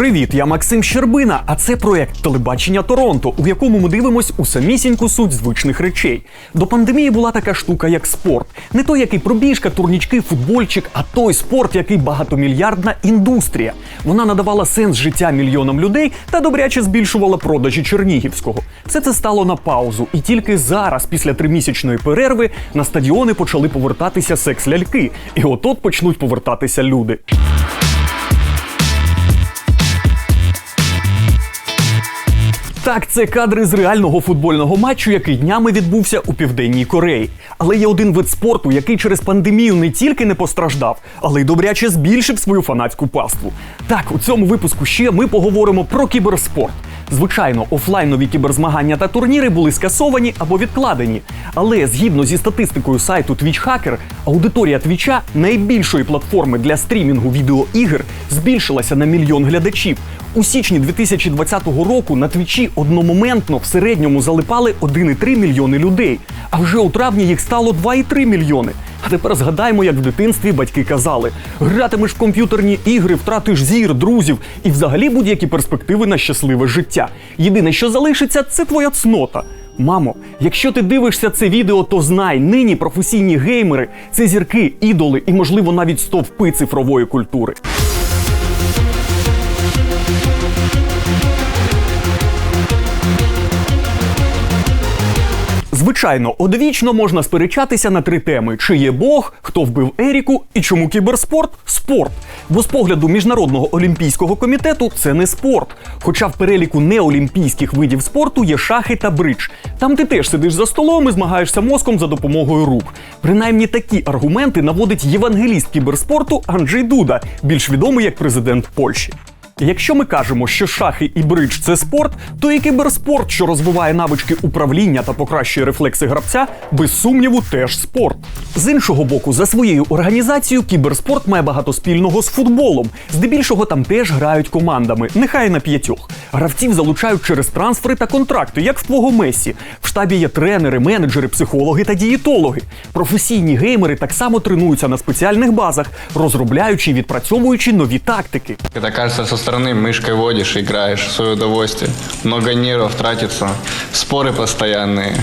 Привіт, я Максим Щербина, а це проект телебачення Торонто, у якому ми дивимось у самісіньку суть звичних речей. До пандемії була така штука, як спорт. Не той, який пробіжка, турнічки, футбольчик, а той спорт, який багатомільярдна індустрія. Вона надавала сенс життя мільйонам людей та добряче збільшувала продажі Чернігівського. Все це стало на паузу, і тільки зараз, після тримісячної перерви, на стадіони почали повертатися секс-ляльки. І от-от почнуть повертатися люди. Так, це кадри з реального футбольного матчу, який днями відбувся у південній Кореї. Але є один вид спорту, який через пандемію не тільки не постраждав, але й добряче збільшив свою фанатську паству. Так, у цьому випуску ще ми поговоримо про кіберспорт. Звичайно, офлайнові кіберзмагання та турніри були скасовані або відкладені. Але згідно зі статистикою сайту Twitch Hacker, аудиторія Твіча найбільшої платформи для стрімінгу відеоігр збільшилася на мільйон глядачів. У січні 2020 року на Твічі одномоментно в середньому залипали 1,3 мільйони людей. А вже у травні їх стало 2,3 мільйони. А тепер згадаймо, як в дитинстві батьки казали: гратимеш в комп'ютерні ігри, втратиш зір, друзів і взагалі будь-які перспективи на щасливе життя. Єдине, що залишиться, це твоя цнота. Мамо, якщо ти дивишся це відео, то знай, нині професійні геймери це зірки, ідоли і, можливо, навіть стовпи цифрової культури. Звичайно, одвічно можна сперечатися на три теми: чи є Бог, хто вбив Еріку і чому кіберспорт спорт. Бо з погляду міжнародного олімпійського комітету це не спорт. Хоча в переліку неолімпійських видів спорту є шахи та бридж. Там ти теж сидиш за столом і змагаєшся мозком за допомогою рук. Принаймні такі аргументи наводить євангеліст кіберспорту Анджей Дуда, більш відомий як президент Польщі. Якщо ми кажемо, що шахи і бридж це спорт, то і кіберспорт, що розвиває навички управління та покращує рефлекси гравця, без сумніву, теж спорт. З іншого боку, за своєю організацією, кіберспорт має багато спільного з футболом. Здебільшого там теж грають командами, нехай на п'ятьох. Гравців залучають через трансфери та контракти, як в твого Месі. В штабі є тренери, менеджери, психологи та дієтологи. Професійні геймери так само тренуються на спеціальних базах, розробляючи і відпрацьовуючи нові тактики. Это кажется, со стороны мышкой водишь, играешь в свое удовольствие. Много нервов тратится, споры постоянные.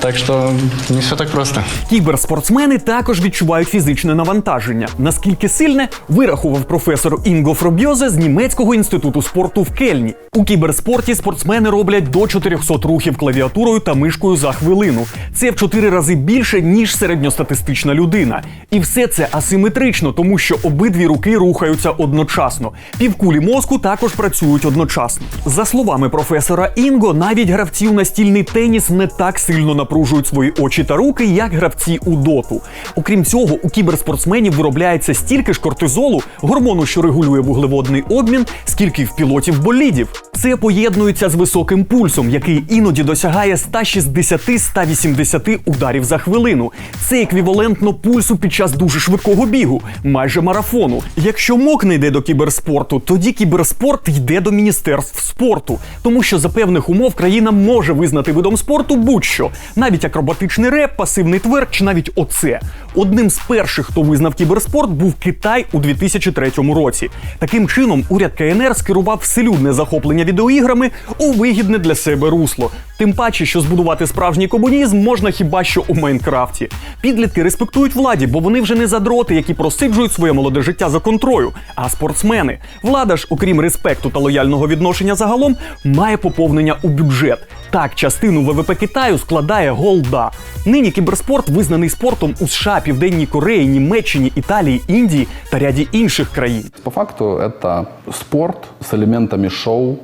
Так что не все так просто. Кіберспортсмени також відчувають фізичне навантаження. Наскільки сильне вирахував професор Інго Фробьозе з німецького інституту спорту в Кельні. У кіберспорті спортсмени роблять до 400 рухів клавіатурою та мишкою за хвилину. Це в 4 рази більше ніж середньостатистична людина. І все це асиметрично, тому що обидві руки рухаються одночасно. Півкулі мозку також працюють одночасно. За словами професора Інго, навіть гравці у настільний теніс не так сильно напружують свої очі та руки, як гравці у доту. Окрім цього, у кіберспортсменів виробляється стільки ж кортизолу, гормону, що регулює вуглеводний обмін, скільки в пілотів болідів. Це поєднується з високим пульсом, який іноді досягає 160-180 ударів за хвилину. Це еквівалентно пульсу під час дуже швидкого бігу, майже марафону. Якщо МОК не йде до кіберспорту, тоді кіберспорт йде до міністерств спорту, тому що за певних умов країна може визнати видом спорту будь-що, навіть акробатичний реп, пасивний тверк чи навіть оце. Одним з перших, хто визнав кіберспорт, був Китай у 2003 році. Таким чином, уряд КНР скерував вселюдне захоплення відеоіграми у вигідне для себе русло. Тим паче, що збудувати справжній комунізм можна хіба що у Майнкрафті. Підлітки респектують владі, бо вони вже не задроти, які просиджують своє молоде життя за контрою, а спортсмени. Влада ж, окрім респекту та лояльного відношення загалом, має поповнення у бюджет. Так, частину ВВП Китаю складає голда. Нині кіберспорт визнаний спортом у США, Південній Кореї, Німеччині, Італії, Індії та ряді інших країн. По факту это спорт с элементами шоу,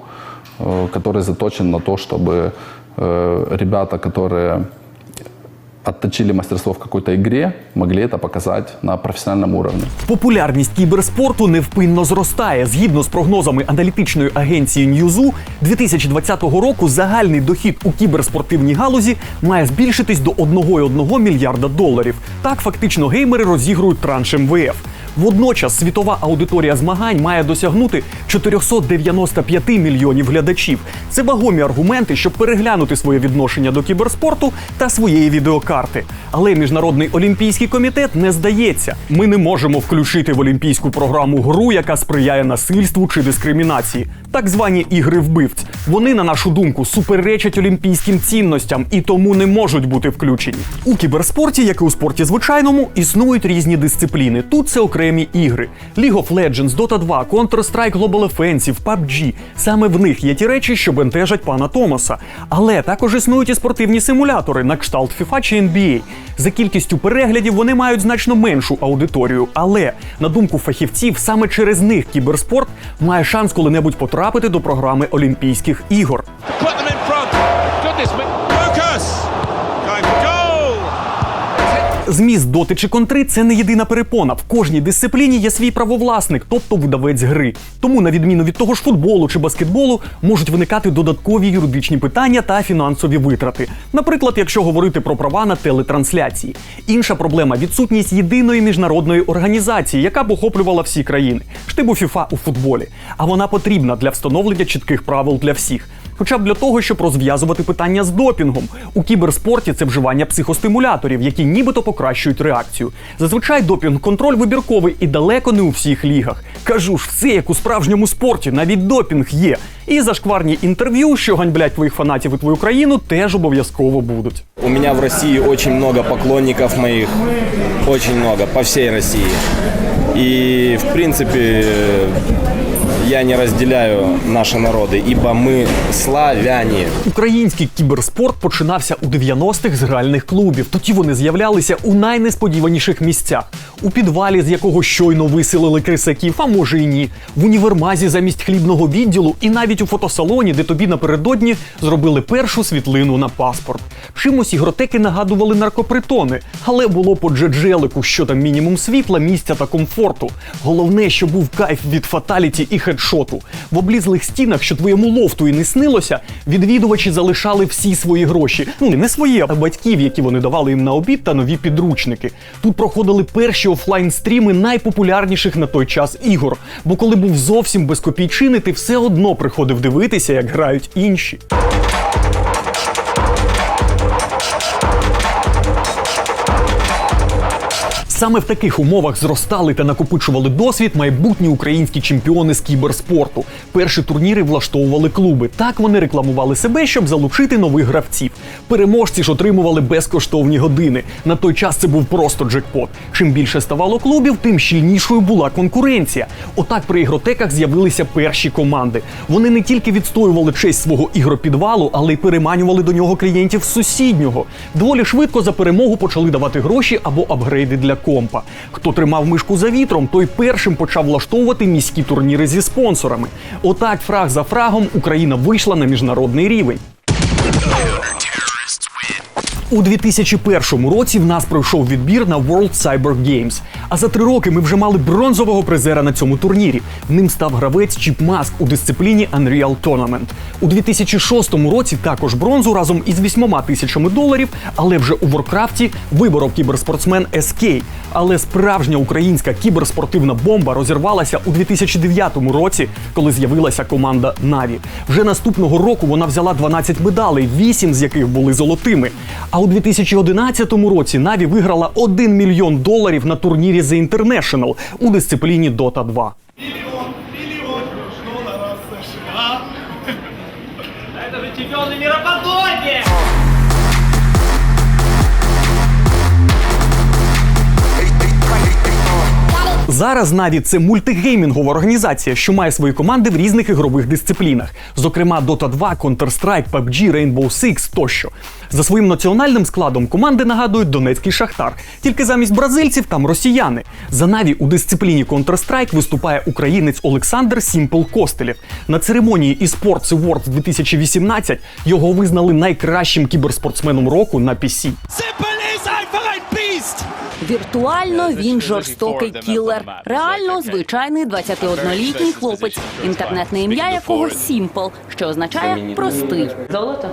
э, который заточен на то, чтобы э, ребята, которые отточили мастерство в какой-то игре, могли это показать на профессиональном уровне. Популярність кіберспорту невпинно зростає. Згідно з прогнозами аналітичної агенції Ньюзу, 2020 року загальний дохід у кіберспортивній галузі має збільшитись до 1,1 мільярда доларів. Так фактично геймери розігрують транш МВФ. Водночас світова аудиторія змагань має досягнути 495 мільйонів глядачів. Це вагомі аргументи, щоб переглянути своє відношення до кіберспорту та своєї відеокарти. Але міжнародний олімпійський комітет не здається. Ми не можемо включити в олімпійську програму гру, яка сприяє насильству чи дискримінації. Так звані ігри вбивць. Вони, на нашу думку, суперечать олімпійським цінностям і тому не можуть бути включені. У кіберспорті, як і у спорті звичайному, існують різні дисципліни. Тут це окремі ігри: League of Legends, Dota 2, Counter-Strike Global Offensive, PUBG. Саме в них є ті речі, що бентежать пана Томаса. Але також існують і спортивні симулятори на кшталт FIFA чи NBA. За кількістю переглядів вони мають значно меншу аудиторію. Але на думку фахівців, саме через них кіберспорт має шанс коли-небудь потрапити до програми Олімпійських ігор. put them in front. Goodness Зміст доти чи контри це не єдина перепона. В кожній дисципліні є свій правовласник, тобто видавець гри. Тому, на відміну від того ж футболу чи баскетболу, можуть виникати додаткові юридичні питання та фінансові витрати. Наприклад, якщо говорити про права на телетрансляції. Інша проблема відсутність єдиної міжнародної організації, яка б охоплювала всі країни. Штибу ФІФА у футболі. А вона потрібна для встановлення чітких правил для всіх. Хоча б для того, щоб розв'язувати питання з допінгом. У кіберспорті це вживання психостимуляторів, які нібито покращують реакцію. Зазвичай допінг-контроль вибірковий і далеко не у всіх лігах. Кажу ж, все як у справжньому спорті, навіть допінг є. І зашкварні інтерв'ю, що ганьблять твоїх фанатів і твою країну, теж обов'язково будуть. У меня в России очень много поклонников моих, очень много, по всей России. И, в принципе, я не разделяю наши народы, ибо мы славяне. Український кіберспорт починався у 90-х з гральних клубів. Тоді вони з'являлися у найнесподіваніших місцях. У підвалі, з якого щойно виселили крисаків, а може і ні, в універмазі замість хлібного відділу, і навіть у фотосалоні, де тобі напередодні зробили першу світлину на паспорт. Чимось ігротеки нагадували наркопритони, але було по джеджелику, що там мінімум світла, місця та комфорту. Головне, що був кайф від фаталіті і хедшоту. В облізлих стінах, що твоєму лофту і не снилося, відвідувачі залишали всі свої гроші. Ну не свої, а батьків, які вони давали їм на обід та нові підручники. Тут проходили перші офлайн стріми найпопулярніших на той час ігор. Бо коли був зовсім без копійчини, ти все одно приходив дивитися, як грають інші. Саме в таких умовах зростали та накопичували досвід майбутні українські чемпіони з кіберспорту. Перші турніри влаштовували клуби. Так вони рекламували себе, щоб залучити нових гравців. Переможці ж отримували безкоштовні години. На той час це був просто джекпот. Чим більше ставало клубів, тим щільнішою була конкуренція. Отак при ігротеках з'явилися перші команди. Вони не тільки відстоювали честь свого ігропідвалу, але й переманювали до нього клієнтів з сусіднього. Доволі швидко за перемогу почали давати гроші або апгрейди для компа. Хто тримав мишку за вітром, той першим почав влаштовувати міські турніри зі спонсорами. Отак, фраг за фрагом, Україна вийшла на міжнародний рівень. У 2001 році в нас пройшов відбір на World Cyber Games. А за три роки ми вже мали бронзового призера на цьому турнірі. Ним став гравець Чіп Маск у дисципліні Unreal Tournament. У 2006 році також бронзу разом із 8 тисячами доларів, але вже у Воркрафті виборов кіберспортсмен SK. Але справжня українська кіберспортивна бомба розірвалася у 2009 році, коли з'явилася команда Наві. Вже наступного року вона взяла 12 медалей, 8 з яких були золотими. А у 2011 році Наві виграла 1 мільйон доларів на турнірі The International у дисципліні Dota 2. мільйон долларов США. Это же чемпіони мира Зараз Наві це мультигеймінгова організація, що має свої команди в різних ігрових дисциплінах, зокрема Dota 2, Counter-Strike, PUBG, Rainbow Six тощо. За своїм національним складом команди нагадують Донецький Шахтар, тільки замість бразильців там росіяни. За Наві у дисципліні Counter-Strike виступає українець Олександр Сімпл Костелєв. На церемонії eSports Awards 2018 його визнали найкращим кіберспортсменом року на PC. Віртуально він жорстокий кілер. Реально звичайний 21-літній хлопець, інтернетне ім'я якого Сімпл, що означає простий. Золото.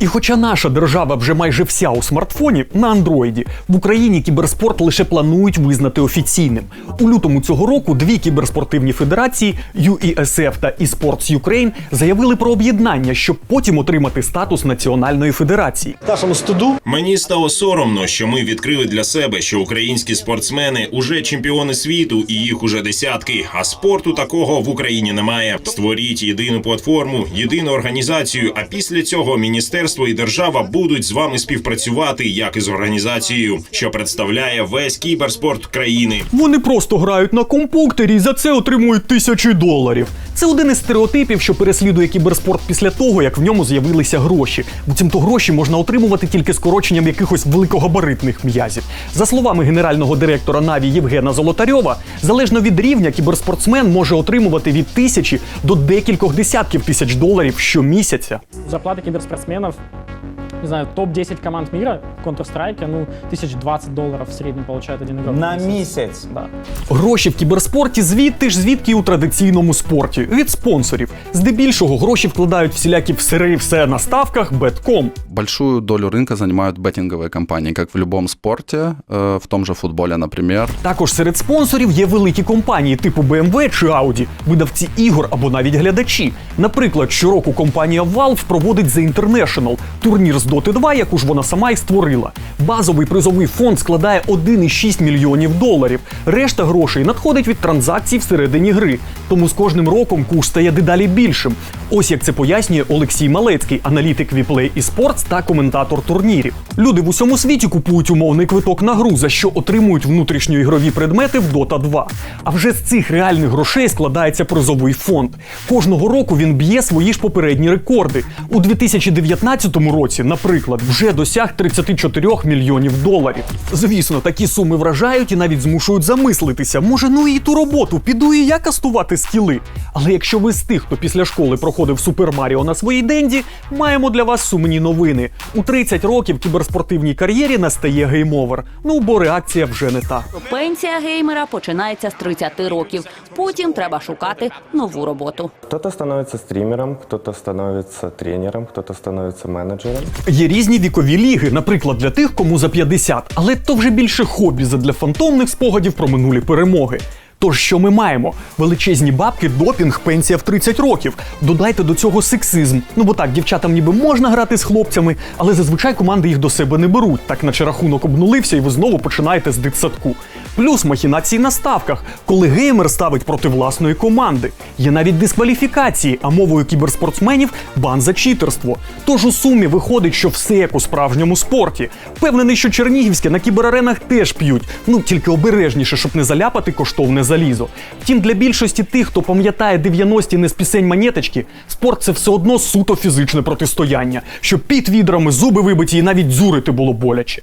І хоча наша держава вже майже вся у смартфоні на андроїді, в Україні кіберспорт лише планують визнати офіційним. У лютому цього року дві кіберспортивні федерації UESF та eSports Ukraine заявили про об'єднання, щоб потім отримати статус національної федерації. Нашому студу Мені стало соромно, що ми відкрили для себе, що українські спортсмени уже чемпіони світу, і їх уже десятки. А спорту такого в Україні немає. Створіть єдину платформу, єдину організацію. А після цього міністерство і держава будуть з вами співпрацювати, як і з організацією, що представляє весь кіберспорт країни. Вони просто грають на компуктері і за це отримують тисячі доларів. Це один із стереотипів, що переслідує кіберспорт після того, як в ньому з'явилися гроші. Буцімто гроші можна отримувати тільки скороченням якихось великогабаритних м'язів. За словами генерального директора Наві Євгена Золотарьова, залежно від рівня, кіберспортсмен може отримувати від тисячі до декількох десятків тисяч доларів щомісяця. Зарплата киберспортсменов, не знаю, топ-10 команд мира в Counter-Strike, ну, 1020 долларов в среднем получает один игрок. в на месяц. місяць. Да. Гроші в кіберспорті звідти ж звідки і у традиційному спорті від спонсорів. Здебільшого гроші вкладають всілякі всери все на ставках Бетком. Большую долю рынка занимают беттинговые компании, как в любом спорте, э, в том же футболе, например. Також серед спонсорів є великі компанії типу BMW чи Audi, видавці ігор або навіть глядачі. Наприклад, щороку компанія Valve проводить The International – турнір з Dota 2, яку ж вона сама і створила. Базовий призовий фонд складає 1,6 мільйонів доларів. Решта грошей надходить від транзакцій всередині гри. Тому з кожним роком курс стає дедалі більшим. Ось як це пояснює Олексій Малецький, аналітик Віплей і Sports та коментатор турнірів. Люди в усьому світі купують умовний квиток на гру, за що отримують внутрішньоігрові предмети в Dota 2. А вже з цих реальних грошей складається призовий фонд. Кожного року він б'є свої ж попередні рекорди. У 2019 році, наприклад, вже досяг 34 мільйонів доларів. Звісно, такі суми вражають і навіть змушують замислитися. Може, ну і ту роботу піду і я кастувати скіли. Але якщо ви з тих, хто після школи проходив Супер Маріо на своїй денді, маємо для вас сумні новини. У 30 років кіберспортивній кар'єрі настає гейм-овер. Ну бо реакція вже не та. Пенсія геймера починається з 30 років. Потім треба шукати нову роботу. Кто-то становится стримером, кто-то становится тренером, кто-то становится менеджером. Є різні вікові ліги, наприклад, для тих, кому за 50, але то вже більше хобі задля фантомних спогадів про минулі перемоги. Тож що ми маємо? Величезні бабки, допінг, пенсія в 30 років. Додайте до цього сексизм. Ну бо так, дівчатам ніби можна грати з хлопцями, але зазвичай команди їх до себе не беруть. Так наче рахунок обнулився, і ви знову починаєте з дитсадку. Плюс махінації на ставках, коли геймер ставить проти власної команди. Є навіть дискваліфікації, а мовою кіберспортсменів бан за читерство. Тож у сумі виходить, що все як у справжньому спорті. Впевнений, що чернігівське на кібераренах теж п'ють. Ну тільки обережніше, щоб не заляпати коштовне залізо. Втім, для більшості тих, хто пам'ятає 90-ті не з пісень монеточки, спорт це все одно суто фізичне протистояння, щоб під відрами, зуби вибиті і навіть дзюрити було боляче.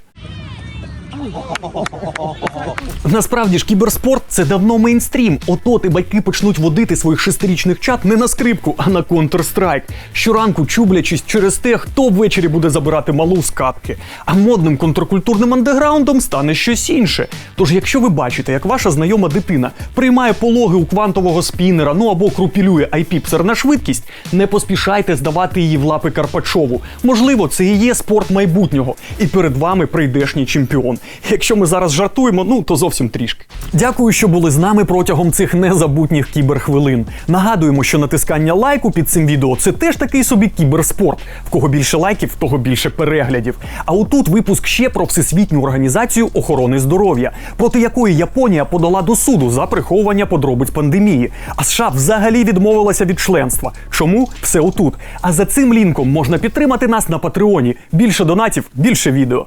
Насправді ж кіберспорт це давно мейнстрім. Ото ти батьки почнуть водити своїх шестирічних чат не на скрипку, а на Counter-Strike. Щоранку чублячись через те, хто ввечері буде забирати малу з катки. А модним контркультурним андеграундом стане щось інше. Тож, якщо ви бачите, як ваша знайома дитина приймає пологи у квантового спінера, ну або крупілює айпіпсер на швидкість, не поспішайте здавати її в лапи Карпачову. Можливо, це і є спорт майбутнього, і перед вами прийдешній чемпіон. Якщо ми зараз жартуємо, ну то зовсім трішки. Дякую, що були з нами протягом цих незабутніх кіберхвилин. Нагадуємо, що натискання лайку під цим відео це теж такий собі кіберспорт. В кого більше лайків, того більше переглядів. А отут випуск ще про всесвітню організацію охорони здоров'я, проти якої Японія подала до суду за приховування подробиць пандемії. А США взагалі відмовилася від членства. Чому все отут? А за цим лінком можна підтримати нас на Патреоні. Більше донатів, більше відео.